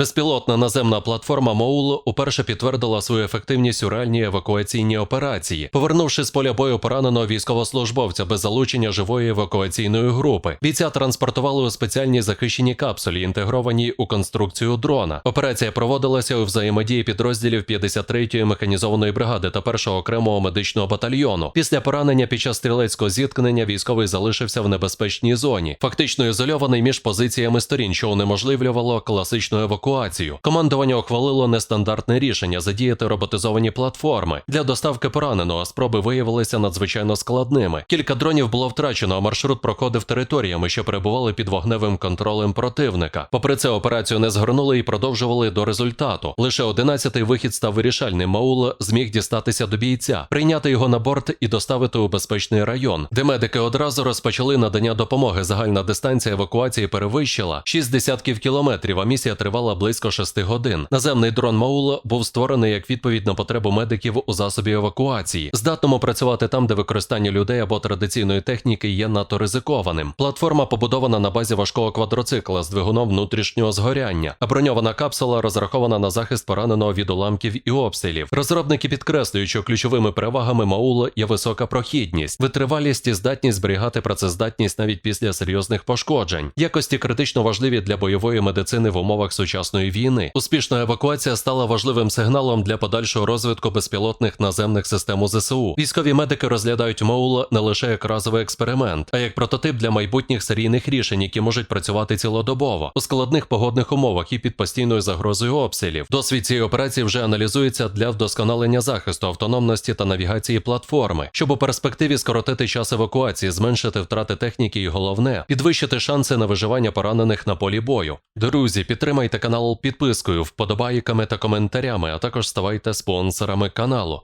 Безпілотна наземна платформа Моул уперше підтвердила свою ефективність у реальній евакуаційній операції, повернувши з поля бою пораненого військовослужбовця без залучення живої евакуаційної групи. Бійця транспортували у спеціальній захищеній капсулі, інтегрованій у конструкцію дрона. Операція проводилася у взаємодії підрозділів 53-ї механізованої бригади та 1-го окремого медичного батальйону. Після поранення під час стрілецького зіткнення військовий залишився в небезпечній зоні, фактично ізольований між позиціями сторін, що унеможливлювало класичну евакуацію. Командування ухвалило нестандартне рішення задіяти роботизовані платформи для доставки пораненого. Спроби виявилися надзвичайно складними. Кілька дронів було втрачено, а маршрут проходив територіями, що перебували під вогневим контролем противника. Попри це, операцію не згорнули і продовжували до результату. Лише 11-й вихід став вирішальним. Маул зміг дістатися до бійця, прийняти його на борт і доставити у безпечний район, де медики одразу розпочали надання допомоги. Загальна дистанція евакуації перевищила 6 десятків кілометрів, а місія тривала близько 6 годин. Наземний дрон Маул був створений як відповідь на потребу медиків у засобі евакуації, здатному працювати там, де використання людей або традиційної техніки є надто ризикованим. Платформа побудована на базі важкого квадроцикла з двигуном внутрішнього згоряння, а броньована капсула розрахована на захист пораненого від уламків і обстрілів. Розробники підкреслюють, що ключовими перевагами Маул є висока прохідність, витривалість і здатність зберігати працездатність навіть після серйозних пошкоджень. Якості критично важливі для бойової медицини в умовах сучасної війни. Успішна евакуація стала важливим сигналом для подальшого розвитку безпілотних наземних систем у ЗСУ. Військові медики розглядають Маул не лише як разовий експеримент, а як прототип для майбутніх серійних рішень, які можуть працювати цілодобово у складних погодних умовах і під постійною загрозою обстрілів. Досвід цієї операції вже аналізується для вдосконалення захисту, автономності та навігації платформи, щоб у перспективі скоротити час евакуації, зменшити втрати техніки і головне підвищити шанси на виживання поранених на полі бою. Друзі, підтримайте канал підпискою, вподобайками та коментарями, а також ставайте спонсорами каналу.